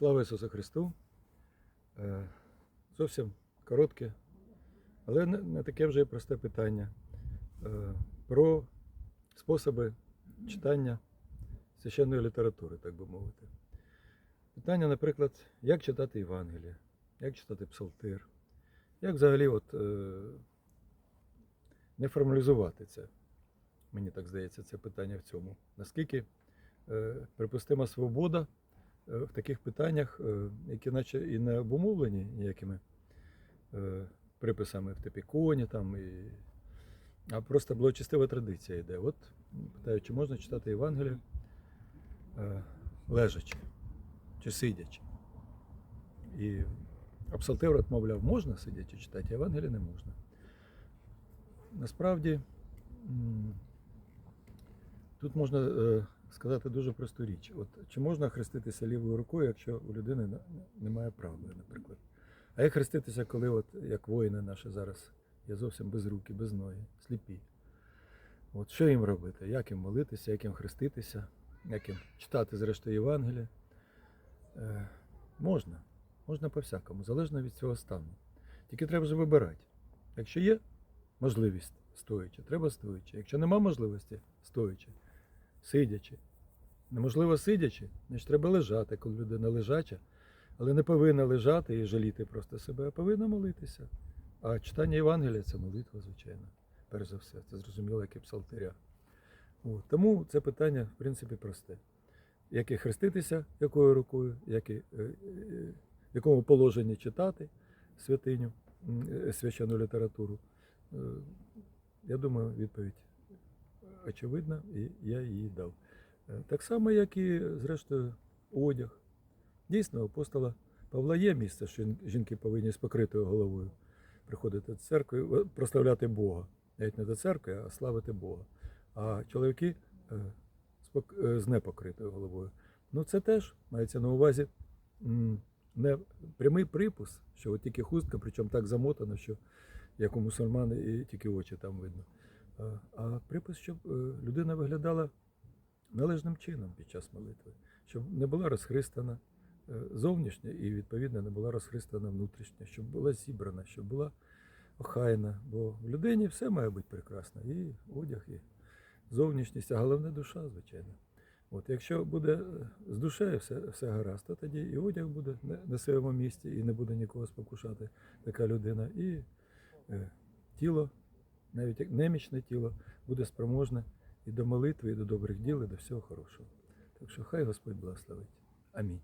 Слава Ісусу Христу! Е, Зовсім коротке, але не, таке вже й просте питання е, про способи читання священної літератури, так би мовити. Питання, наприклад, як читати Євангеліє, як читати Псалтир, як взагалі от, е, не формалізувати це. Мені так здається, це питання в цьому. Наскільки припустима свобода в таких питаннях, е, які наче і не обумовлені ніякими е, приписами в типіконі, там, і... а просто благочестива традиція йде. От питаю, чи можна читати Євангеліє е, лежачи чи сидячи. І а мовляв, можна сидячи читати, а Євангеліє не можна. Насправді. Тут можна е, сказати дуже просту річ. От, чи можна хреститися лівою рукою, якщо у людини немає правої, наприклад? А як хреститися, коли, от, як воїни наші зараз, є зовсім без руки, без ноги, сліпі? От що їм робити? Як їм молитися, як їм хреститися, як їм читати, зрештою, Євангелія? Е, можна, можна по-всякому, залежно від цього стану. Тільки треба ж вибирати. Якщо є можливість стоячи, треба стоячи. Якщо нема можливості стоячи, сидячи. Неможливо сидячи, значить треба лежати, коли людина лежача, але не повинна лежати і жаліти просто себе, а повинна молитися. А читання Євангелія це молитва, звичайно, перш за все. Це зрозуміло, як і псалтиря. От. Тому це питання, в принципі, просте. Як і хреститися, якою рукою, як і, е, е, в якому положенні читати святиню, е, священну літературу. Е, Я думаю, відповідь очевидна, і я її дав. Е, Так само, як і, зрештою, одяг. Дійсно, апостола Павла є місце, що жінки повинні з покритою головою приходити до церкви, е, прославляти Бога. Навіть не до церкви, а славити Бога. А чоловіки е, е, з непокритою головою. Ну, це теж мається на увазі не прямий припус, що от тільки хустка, причому так замотана, що як у мусульман і тільки очі там видно. А, припис, щоб е, людина виглядала належним чином під час молитви, щоб не була розхристана е, зовнішня і, відповідно, не була розхристана внутрішня, щоб була зібрана, щоб була охайна. Бо в людині все має бути прекрасно. І одяг, і зовнішність, а головне душа, звичайно. От, якщо буде е, з душею все, все гаразд, то тоді і одяг буде на своєму місці, і не буде нікого спокушати така людина. І е, тіло, навіть як немічне тіло, буде спроможне і до молитви, і до добрих діл, і до всього хорошого. Так що хай Господь благословить. Амінь.